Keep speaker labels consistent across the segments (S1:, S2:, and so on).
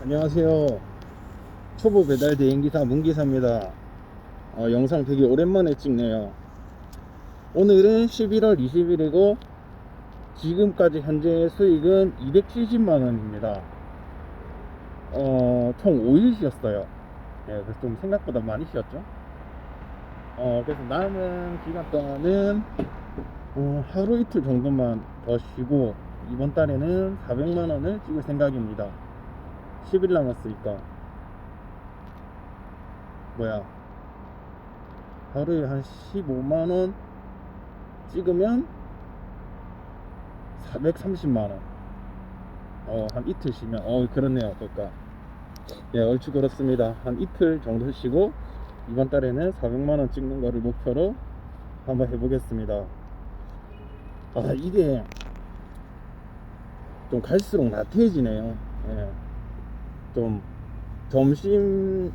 S1: 안녕하세요. 초보 배달 대행기사 문기사입니다. 어, 영상 되게 오랜만에 찍네요. 오늘은 11월 20일이고 지금까지 현재 수익은 270만 원입니다. 어, 총 5일 쉬었어요. 예, 그래서 좀 생각보다 많이 쉬었죠. 어, 그래서 남은 기간 동안은 어, 하루 이틀 정도만 더 쉬고 이번 달에는 400만 원을 찍을 생각입니다. 10일 남았으니까 뭐야 하루에 한 15만 원 찍으면 430만 원. 어, 한 이틀 쉬면 어, 그렇네요. 그러니까 예, 얼추 그렇습니다. 한 이틀 정도 쉬고 이번 달에는 400만 원 찍는 거를 목표로 한번 해보겠습니다. 아, 이게 좀 갈수록 나태해지네요. 예. 좀 점심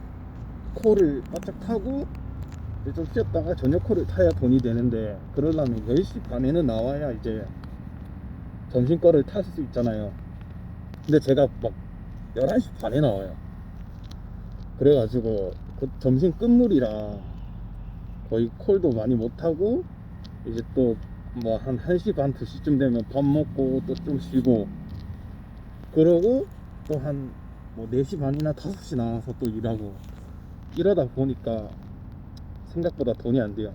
S1: 코를 바짝 타고 이제 좀 쉬었다가 저녁 코를 타야 돈이 되는데 그러려면 10시 반에는 나와야 이제 점심 거를 탈 수 있잖아요. 근데 제가 막 11시 반에 나와요. 그래가지고 그 점심 끝물이라 거의 콜도 많이 못 하고 이제 또 뭐 한 1시 반 2시쯤 되면 밥 먹고 또 좀 쉬고 그러고 또한 뭐 4시 반이나 5시 나와서 또 일하고 이러다 보니까 생각보다 돈이 안 돼요.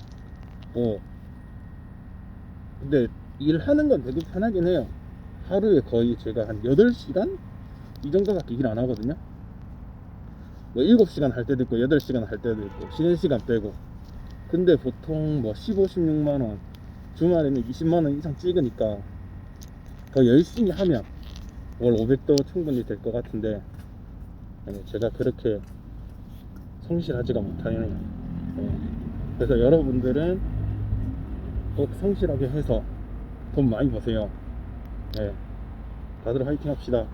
S1: 뭐 근데 일하는 건 되게 편하긴 해요. 하루에 거의 제가 한 8시간 이 정도밖에 일 안 하거든요. 뭐 7시간 할 때도 있고 8시간 할 때도 있고 쉬는 시간 빼고 근데 보통 뭐 15, 16만 원 주말에는 20만 원 이상 찍으니까 더 열심히 하면 월 500도 충분히 될 것 같은데 아니, 제가 그렇게 성실하지가 못하네요. 네. 그래서 여러분들은 꼭 성실하게 해서 돈 많이 버세요. 네. 다들 화이팅 합시다.